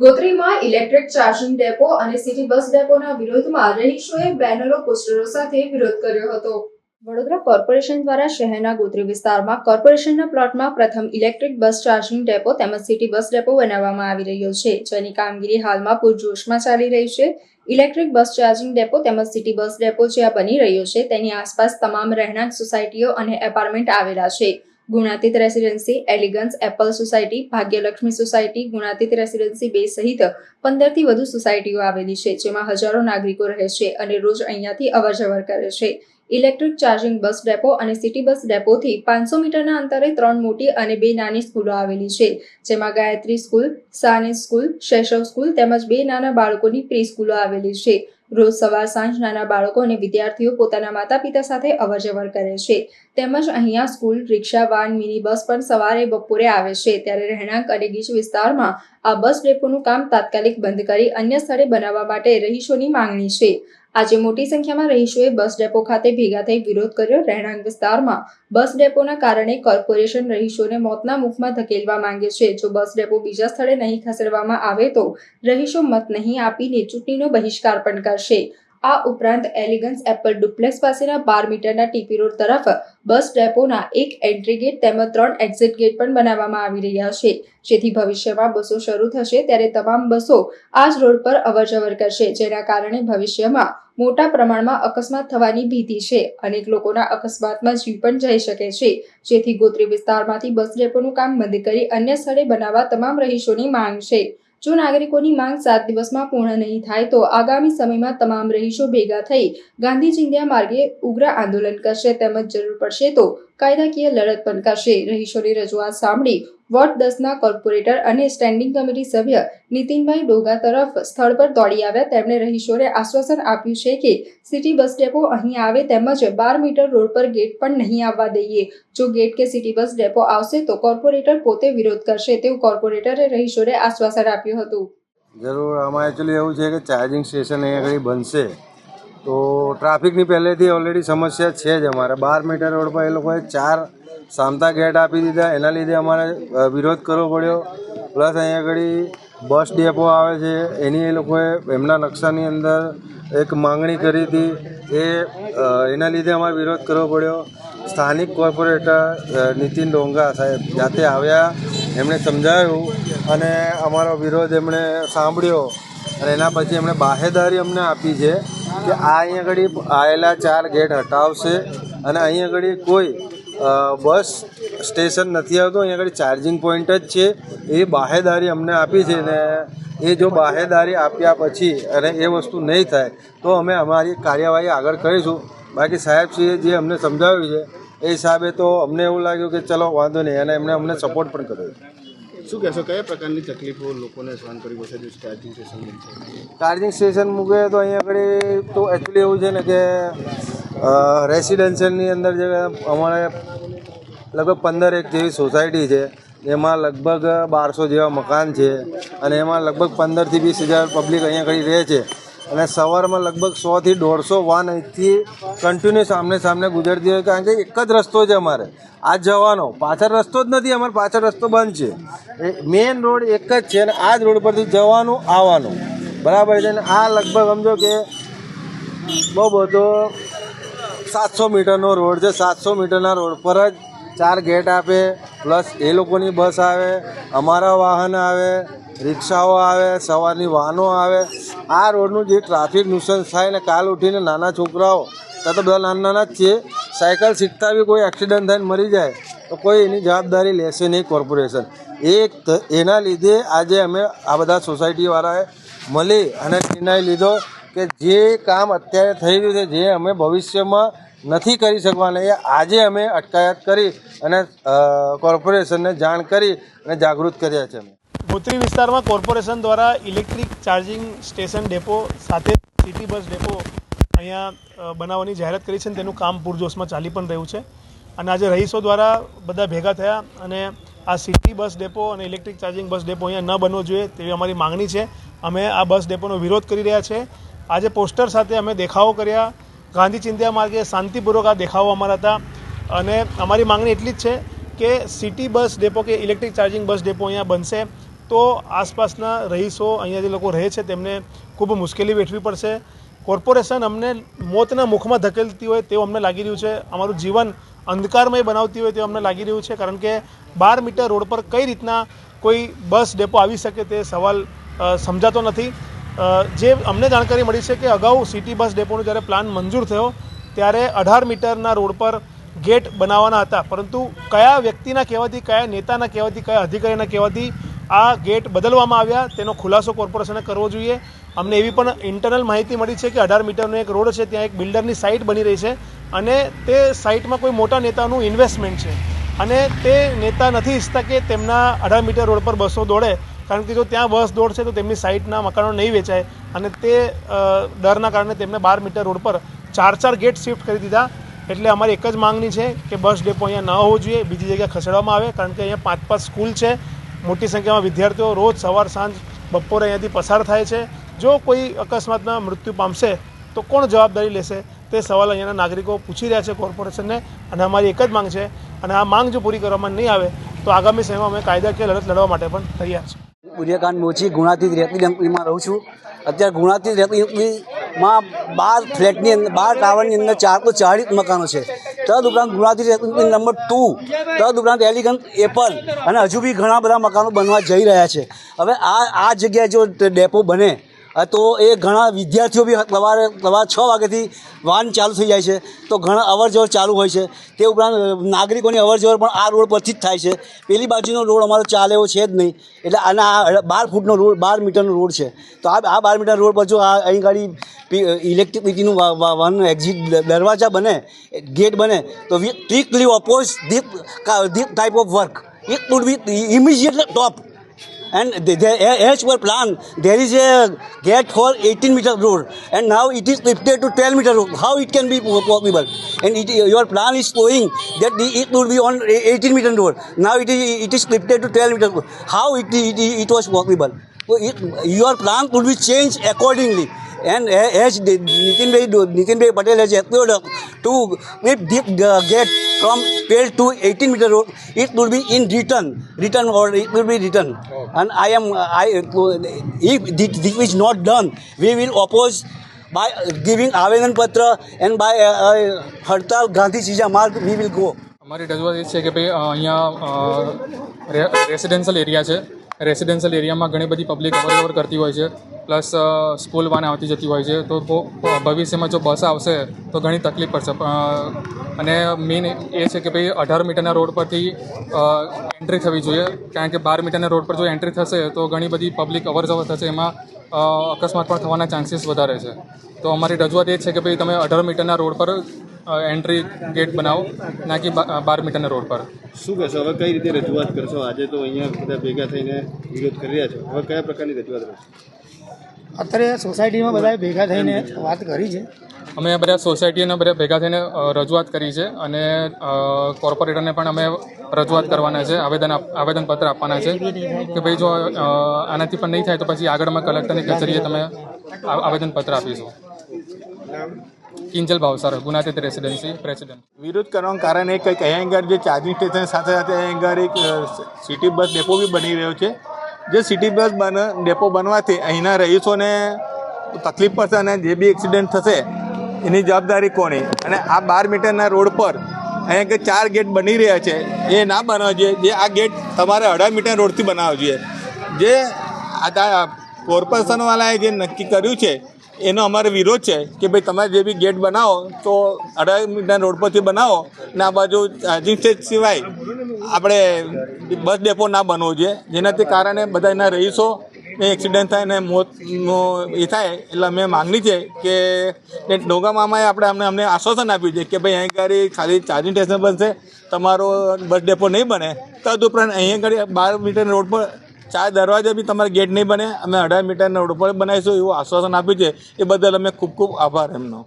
ગોત્રીમાં electric charging depot અને city bus ડેપોના વિરોધમાં રહીશોએ બેનરો પોસ્ટરો સાથે વિરોધ કર્યો હતો. વડોદરા કોર્પોરેશન દ્વારા શહેરના ગોત્રી વિસ્તારમાં કોર્પોરેશનના પ્લોટમાં પ્રથમ ઇલેક્ટ્રિક બસ ચાર્જિંગ ડેપો તેમજ સિટી બસ ડેપો બનાવવામાં આવી રહ્યો છે. જેની કામગીરી હાલમાં પૂરજોશમાં ચાલી રહી છે. ઇલેક્ટ્રિક બસ ચાર્જિંગ ડેપો તેમજ સિટી બસ ડેપો જ્યાં બની રહ્યો છે તેની આસપાસ તમામ રહેણાંક સોસાયટીઓ અને એપાર્ટમેન્ટ આવેલા છે. Gunatit residency, elegance, apple society, Bhagyalakshmi society, Gunatit residency બે સહિત પંદરથી વધુ સોસાયટીઓ આવેલી છે, જેમાં હજારો નાગરિકો રહે છે અને રોજ અહીંયાથી અવરજવર કરે છે. ઇલેક્ટ્રિક ચાર્જિંગ બસ ડેપો અને સિટી બસ ડેપોથી પાંચસો મીટરના અંતરે ત્રણ મોટી અને બે નાની સ્કૂલો આવેલી છે, જેમાં Gayatri school, Sani school, Shaishav school તેમજ બે નાના બાળકોની પ્રી સ્કૂલો આવેલી છે. રોજ સવાર સાંજ નાના બાળકો અને વિદ્યાર્થીઓ પોતાના માતા પિતા સાથે અવરજવર કરે છે. તેમજ અહીંયા સ્કૂલ, રિક્ષા, વાન, મિની બસ પણ સવારે બપોરે આવે છે. ત્યારે રહેણાંક અને ગીચ વિસ્તારમાં આ બસ ડેપોનું કામ તાત્કાલિક બંધ કરી અન્ય સ્થળે બનાવવા માટે રહીશોની માંગણી છે. આજે મોટી સંખ્યામાં રહીશોએ બસ ડેપો ખાતે ભેગા થઈ વિરોધ કર્યો. રહેણાંક વિસ્તારમાં બસ ડેપોના કારણે કોર્પોરેશન રહીશોને મોતના મુખમાં ધકેલવા માંગે છે. જો બસ ડેપો બીજા સ્થળે નહીં ખસેડવામાં આવે તો રહીશો મત નહીં આપીને ચૂંટણીનો બહિષ્કાર પણ કરશે. આ ઉપરાંત એલિગન્સ એપલ ડુપ્લેક્સ પાસેના બાર મીટરના ટીપી રોડ તરફ બસ ડેપોના એક એન્ટ્રી ગેટ તેમજ ત્રણ એક્ઝિટ ગેટ પણ બનાવવામાં આવી રહ્યા છે. જેથી ભવિષ્યમાં બસો શરૂ થશે ત્યારે તમામ બસો આ જ રોડ પર અવરજવર કરશે, જેના કારણે ભવિષ્યમાં મોટા પ્રમાણમાં અકસ્માત થવાની ભીતિ છે. અનેક લોકોના અકસ્માતમાં જીવ પણ જઈ શકે છે. જેથી ગોત્રી વિસ્તારમાંથી બસ ડેપોનું કામ બંધ કરી અન્ય સ્થળે બનાવવા તમામ રહીશોની માંગ છે. જો નાગરિકોની માંગ સાત દિવસમાં પૂર્ણ નહીં થાય તો આગામી સમયમાં તમામ રહીશો ભેગા થઈ ગાંધી ચિંધ્યા માર્ગે ઉગ્ર આંદોલન કરશે તેમજ જરૂર પડશે તો કાયદાકીય લડત પણ કરશે રહીશોની રજૂઆત સાંભળી વોર્ડ દસના કોર્પોરેટર અને સ્ટેન્ડિંગ કમિટી સભ્ય નીતિનભાઈ ડોગા તરફ સ્થળ પર દોડી આવ્યા. તેમણે રહીશોને આશ્વાસન આપ્યું છે કે સિટી બસ ડેપો અહીં આવે તેમજ બાર મીટર રોડ પર ગેટ પણ નહીં આવવા દઈએ. જો ગેટ કે સિટી બસ ડેપો આવશે તો કોર્પોરેટર પોતે વિરોધ કરશે તેવું કોર્પોરેટરે રહીશોને આશ્વાસન આપ્યું હતું. જરૂર, આમાં એકચ્યુઅલી એવું છે કે ચાર્જિંગ સ્ટેશન અહીંયા આગળ બનશે. તો ટ્રાફિકની પહેલેથી ઓલરેડી સમસ્યા છે જ અમારે. બાર મીટર રોડ પર એ લોકોએ ચાર સામતા ગેટ આપી દીધા. એના લીધે અમારે વિરોધ કરવો પડ્યો. પ્લસ અહીંયા આગળ બસ ડેપો આવે છે. એની એ લોકોએ એમના નકશાની અંદર એક માંગણી કરી હતી. એ એના લીધે અમારે વિરોધ કરવો પડ્યો. સ્થાનિક કોર્પોરેટર નીતિન ડોંગા સાહેબ જાતે આવ્યા. એમણે સમજાવ્યું અને અમારો વિરોધ એમણે સાંભળ્યો અને એના પછી એમણે બાહેદારી અમને આપી છે. કે આ અહીંયા આગળ આવેલા ચાર ગેટ હટાવશે અને અહીંયા આગળ કોઈ બસ સ્ટેશન નથી આવતું. અહીંયા આગળ ચાર્જિંગ પોઈન્ટ જ છે. એ બાહેદારી અમને આપી છે ને એ જો બાહેદારી આપ્યા પછી અને એ વસ્તુ નહીં થાય, તો અમે અમારી કાર્યવાહી આગળ કરીશું. બાકી સાહેબશ્રીએ જે અમને સમજાવ્યું છે, એ હિસાબે તો અમને એવું લાગ્યું કે ચલો વાંધો નહીં. અને એમણે અમને સપોર્ટ પણ કર્યો શું કહેશો, કયા પ્રકારની તકલીફો લોકોને સહન કરવી પડશે જો ચાર્જિંગ સ્ટેશન ચાર્જિંગ સ્ટેશન મૂકે તો અહીંયા આગળ તો એકચ્યુઅલી એવું છે ને કે રેસિડેન્શિયલની અંદર જે અમારે લગભગ પંદર એક જેવી સોસાયટી છે, એમાં લગભગ બારસો જેવા મકાન છે અને એમાં લગભગ પંદરથી વીસ હજાર પબ્લિક અહીંયા આગળ રહે છે. અને સવારમાં લગભગ સોથી દોઢસો વાન અહીંથી કન્ટિન્યુ સામને સામને ગુજરતી હોય. કારણ કે એક જ રસ્તો છે અમારે. આ જવાનો. પાછળ રસ્તો જ નથી. અમારે પાછળ રસ્તો બંધ છે. એ મેઇન રોડ એક જ છે અને આ જ રોડ પરથી જવાનું, આવવાનું. બરાબર છે? અને આ લગભગ સમજો કે બહુ બધો સાતસો મીટરનો રોડ છે. સાતસો મીટરના રોડ પર જ ચાર ગેટ આપે. પ્લસ એ લોકોની બસ આવે. અમારા વાહન આવે. રિક્ષાઓ આવે, સવારની વાહનો આવે. આ રોડનું જે ટ્રાફિક નુકસાન થાય ને કાલ ઉઠીને નાના છોકરાઓ ત્યાં તો બધા નાના નાના જ છે સાયકલ શીખતા બી કોઈ એક્સિડન્ટ થઈને મરી જાય, તો કોઈ એની જવાબદારી લેશે નહીં કોર્પોરેશન એ એના લીધે આજે અમે આ બધા સોસાયટીવાળાએ મળી અને નિર્ણય લીધો કે જે કામ અત્યારે થઈ રહ્યું છે, જે અમે ભવિષ્યમાં નથી કરી શકવાના, એ આજે અમે અટકાયત કરી અને કોર્પોરેશનને જાણ કરી અને જાગૃત કર્યા છે અમે. ગોત્રી વિસ્તારમાં કોર્પોરેશન દ્વારા ઇલેક્ટ્રિક ચાર્જિંગ સ્ટેશન ડેપો સાથે સિટી બસ ડેપો અહીંયા બનાવવાની જાહેરાત કરી છે અને તેનું કામ પૂરજોશમાં ચાલી પણ રહ્યું છે. અને આજે રહીશો દ્વારા બધા ભેગા થયા અને આ સિટી બસ ડેપો અને ઇલેક્ટ્રિક ચાર્જિંગ બસ ડેપો અહીંયા ન બનવો જોઈએ તેવી અમારી માંગણી છે. અમે આ બસ ડેપોનો વિરોધ કરી રહ્યા છે. આજે પોસ્ટર સાથે અમે દેખાવો કર્યા. ગાંધી ચિંધ્યા માર્ગે શાંતિપૂર્વક આ દેખાવો અમારા હતા. અને અમારી માંગણી એટલી જ છે કે સિટી બસ ડેપો કે ઇલેક્ટ્રિક ચાર્જિંગ બસ ડેપો અહીંયા બનશે. તો આસપાસના રહીશો, અહીંયા જે લોકો રહે છે, તેમને ખૂબ મુશ્કેલી વેઠવી પડશે. કોર્પોરેશન અમને મોતના મુખમાં ધકેલતી હોય તેવું અમને લાગી રહ્યું છે. અમારું જીવન અંધકારમય બનાવતી હોય તેવું અમને લાગી રહ્યું છે, કારણ કે બાર મીટર રોડ પર કઈ રીતના કોઈ બસ, ડેપો આવી શકે તે સવાલ સમજાતો નથી. જે અમને જાણકારી મળી છે કે અગાઉ સિટી બસ ડેપોનો જ્યારે પ્લાન મંજૂર થયો, ત્યારે અઢાર મીટરના રોડ પર ગેટ બનાવવાના હતા. પરંતુ કયા વ્યક્તિના કહેવાથી, કયા નેતાના કહેવાથી, કયા અધિકારીના કહેવાથી આ ગેટ બદલવામાં આવ્યા. તેનો ખુલાસો કોર્પોરેશને કરવો જોઈએ. અમને એવી પણ ઇન્ટરનલ માહિતી મળી છે કે અઢાર મીટરનો એક રોડ છે, ત્યાં એક બિલ્ડરની સાઇટ બની રહી છે અને તે સાઇટમાં કોઈ મોટા નેતાનું ઇન્વેસ્ટમેન્ટ છે. અને તે નેતા નથી ઈચ્છતા કે તેમના અઢાર મીટર રોડ પર બસો દોડે. કારણ કે જો ત્યાં બસ દોડશે તો તેમની સાઇટના મકાનો નહીં વેચાય. અને તે ડરના કારણે તેમને બાર મીટર રોડ પર ચાર ચાર ગેટ શિફ્ટ કરી દીધા. એટલે અમારી એક જ માંગણી છે કે બસ ડેપો અહીંયા ન હોવો જોઈએ. બીજી જગ્યાએ ખસેડવામાં આવે. કારણ કે અહીંયા પાંચ પાંચ સ્કૂલ છે. મોટી સંખ્યામાં વિદ્યાર્થીઓ રોજ સવાર સાંજ, બપોરે અહીંયાથી પસાર થાય છે. જો કોઈ અકસ્માતમાં મૃત્યુ પામશે, તો કોણ જવાબદારી લેશે? તે સવાલ અહીંયાના નાગરિકો પૂછી રહ્યા છે કોર્પોરેશનને. અને અમારી એક જ માંગ છે, અને આ માંગ જો પૂરી કરવામાં નહીં આવે, તો આગામી સમયમાં અમે કાયદાકીય લડત લડવા માટે પણ તૈયાર છીએ. સૂર્યકાંત મોચી ગુણાતીત રેતી કંપનીમાં રહું છું. અત્યારે ગુણાતીત રેતી કંપનીમાં બાર ફ્લેટની અંદર, બાર ટાવરની અંદર ચાર તો ચાળીસ મકાનો છે. તદ ઉપરાંત ગુણાતી નંબર ટુ તદ ઉપરાંત એલિગન્ટ એપલ અને હજુ બી ઘણા બધા મકાનો બનવા જઈ રહ્યા છે. હવે આ આ જગ્યાએ જો ડેપો બને તો એ ઘણા વિદ્યાર્થીઓ બી સવારે, સવાર છ વાગ્યાથી વાહન ચાલુ થઈ જાય છે. તો ઘણા અવરજવર ચાલુ હોય છે. તે ઉપરાંત નાગરિકોની અવરજવર પણ આ રોડ પરથી જ થાય છે. પેલી બાજુનો રોડ અમારો ચાલે એવો છે જ નહીં. એટલે આના આ બાર ફૂટનો રોડ, બાર મીટરનો રોડ છે. તો આ આ બાર મીટર રોડ પર જો આ અહીં ગાડી ઇલેક્ટ્રિસિટીનું વાહન એક્ઝિટ દરવાજા બને ગેટ બને, તો સ્ટ્રિક્ટલી ઓપોઝ ધીપ ધીપ type of work it would be immediately stop and the, the, as per plan there is a gate for 18 meter road. And now it is lifted to 12 meter road. How it can be possible? And it, your plan is showing that it would be on 18 meter road. Now it is it is lifted to 12 meter road. How it, it, it was possible? It, your plan could be changed accordingly. And as the Nitinbhai, Nitinbhai Patel has appeared to deep uh, gate from 12 to 18 meter road, it will be in return, return or it will be return. Okay. And I am, I, if this, is not done, we will oppose by giving Avedan Patra and by uh, uh, Hartal Gandhi Sija Mark, we will go. અમારી રજૂઆત એ છે કે ભાઈ અહીંયા residential area છે residential એરિયામાં ઘણી બધી પબ્લિક અવરવર કરતી હોય છે. પ્લસ સ્કૂલ વાન આવતી જતી હોય છે. તો ભવિષ્યમાં જો બસ આવશે, તો ઘણી તકલીફ પડશે. અને મેઇન એ છે કે ભાઈ અઢાર મીટરના રોડ પરથી એન્ટ્રી થવી જોઈએ. કારણ કે બાર મીટરના રોડ પર જો એન્ટ્રી થશે, તો ઘણી બધી પબ્લિક અવર જવર થશે. એમાં અકસ્માત પણ થવાના ચાન્સીસ વધારે છે. તો અમારી રજૂઆત એ છે કે ભાઈ તમે અઢાર મીટરના રોડ પર એન્ટ્રી ગેટ બનાવો ના કે બાર મીટરના રોડ પર. શું કહેશો? હવે કઈ રીતે રજૂઆત કરશો? આજે તો અહીંયા બધા ભેગા થઈને વિરોધ કરી રહ્યા છો. હવે કયા પ્રકારની રજૂઆત રહેશે અત્યારે સોસાયટીમાં બધા ભેગા થઈને વાત કરી છે. અમે બધા સોસાયટીને બધા ભેગા થઈને રજૂઆત કરી છે અને કોર્પોરેટરને પણ અમે રજૂઆત કરવાના છે આવેદન આવેદનપત્ર આપવાના છે કે ભાઈ જો આનાથી પણ નહીં થાય તો પછી આગળ અમે કલેક્ટરની કચેરીએ તમે આવેદનપત્ર આપીશું. Kinjal Bhavsar Gunatit residency president. વિરોધ કરવાનું કારણ એ કંઈક અહીંયા આગળ જે ચાર્જિંગ સ્ટેશન સાથે સાથે અહીંયા આગળ એક સિટી બસ ડેપો બી બની રહ્યો છે. જે સિટી બસ બન, ડેપો બનવાથી અહીંના રહીશોને તકલીફ પડશે અને જે બી એક્સિડન્ટ થશે, એની જવાબદારી કોની? અને આ બાર મીટરના રોડ પર અહીંયા કે ચાર ગેટ બની રહ્યા છે, એ ના બનાવવા જોઈએ. જે આ ગેટ તમારે અઢાર મીટર રોડથી બનાવવા જોઈએ. જે આ કોર્પોરેશનવાળાએ જે નક્કી કર્યું છે એનો અમારો વિરોધ છે કે ભાઈ તમે જે બી ગેટ બનાવો તો અઢાર મીટર રોડ પરથી બનાવો ને આ બાજુ ચાર્જિંગ સ્ટેજ સિવાય આપણે બસ ડેપો ના બનવો જોઈએ. જેનાથી કારણે બધા એના રહીશો ને એક્સિડન્ટ થાય ને મોતનો એ થાય એટલે અમે માગણી છે કે ડોગા મામાએ આપણે અમને અમને આશ્વાસન આપ્યું છે કે ભાઈ અહીં ગાડી ખાલી ચાર્જિંગ સ્ટેશન બનશે તમારો બસ ડેપો નહીં બને. તદુપરાંત અહીંયા આગળ બાર મીટર રોડ પર ચાર દરવાજા બી તમારે ગેટ નહીં બને. અમે અઢાર મીટરના રોડ પર બનાવીશું એવું આશ્વાસન આપ્યું છે. એ બદલ અમે ખૂબ ખૂબ આભાર એમનો.